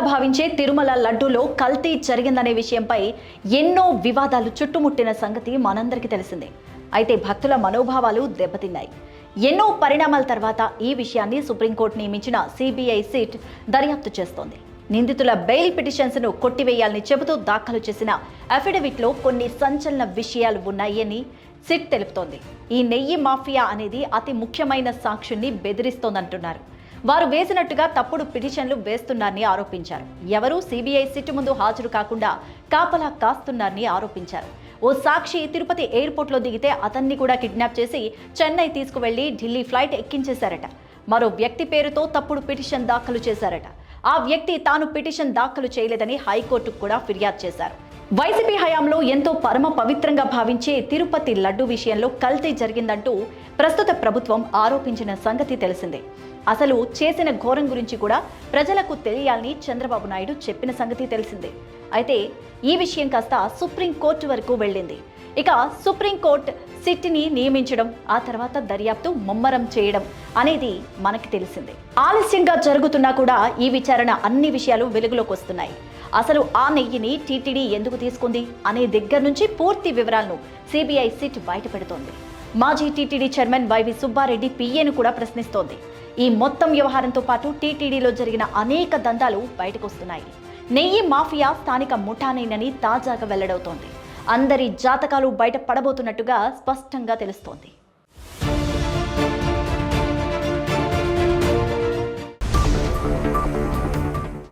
భావించే తిరుమల లడ్డూలో కల్తీ జరిగిందనే విషయంపై ఎన్నో వివాదాలు చుట్టుముట్టిన సంగతి మనందరికీ తెలిసిందే. అయితే భక్తుల మనోభావాలు దెబ్బతిన్నాయి. ఎన్నో పరిణామాల తర్వాత ఈ విషయాన్ని సుప్రీంకోర్టు నియమించిన సిబిఐ సిట్ దర్యాప్తు చేస్తోంది. నిందితుల బెయిల్ పిటిషన్స్ను కొట్టివేయాలని చెబుతూ దాఖలు చేసిన అఫిడవిట్లో కొన్ని సంచలన విషయాలు ఉన్నాయని సిట్ తెలుపుతోంది. ఈ నెయ్యి మాఫియా అనేది అతి ముఖ్యమైన సాక్షిని బెదిరిస్తోందంటున్నారు. వారు వేసినట్టుగా తప్పుడు పిటిషన్లు వేస్తున్నారని ఆరోపించారు. ఎవరూ సిబిఐ సిట్టు ముందు హాజరు కాకుండా కాపలా కాస్తున్నారని ఆరోపించారు. ఓ సాక్షి తిరుపతి ఎయిర్పోర్ట్లో దిగితే అతన్ని కూడా కిడ్నాప్ చేసి చెన్నై తీసుకువెళ్ళి ఢిల్లీ ఫ్లైట్ ఎక్కించేశారట. మరో వ్యక్తి పేరుతో తప్పుడు పిటిషన్ దాఖలు చేశారట. ఆ వ్యక్తి తాను పిటిషన్ దాఖలు చేయలేదని హైకోర్టుకు కూడా ఫిర్యాదు చేశారు. వైసీపీ హయాంలో ఎంతో పరమ పవిత్రంగా భావించే తిరుపతి లడ్డు విషయంలో కల్తీ జరిగిందంటూ ప్రస్తుత ప్రభుత్వం ఆరోపించిన సంగతి తెలిసిందే. అసలు చేసిన ఘోరం గురించి కూడా ప్రజలకు తెలియాలని చంద్రబాబు నాయుడు చెప్పిన సంగతి తెలిసిందే. అయితే ఈ విషయం కాస్త సుప్రీంకోర్టు వరకు వెళ్ళింది. ఇక సుప్రీంకోర్టు సిట్టిని నియమించడం ఆ తర్వాత దర్యాప్తు ముమ్మరం చేయడం అనేది మనకి తెలిసిందే. ఆలస్యంగా జరుగుతున్నా కూడా ఈ విచారణ అన్ని విషయాలు వెలుగులోకి వస్తున్నాయి. అసలు ఆ నెయ్యిని టీటీడీ ఎందుకు తీసుకుంది అనే దగ్గర నుంచి పూర్తి వివరాలను సిబిఐ సిట్ బయటపెడుతోంది మాజీ టీటీడీ చైర్మన్ వైవి సుబ్బారెడ్డి పిఏను కూడా ప్రశ్నిస్తోంది. ఈ మొత్తం వ్యవహారంతో పాటు టీటీడీలో జరిగిన అనేక దందాలు బయటకొస్తున్నాయి నెయ్యి మాఫియా స్థానిక ముఠానేనని తాజాగా వెల్లడవుతోంది. అందరి జాతకాలు బయట పడబోతున్నట్టుగా స్పష్టంగా తెలుస్తోంది.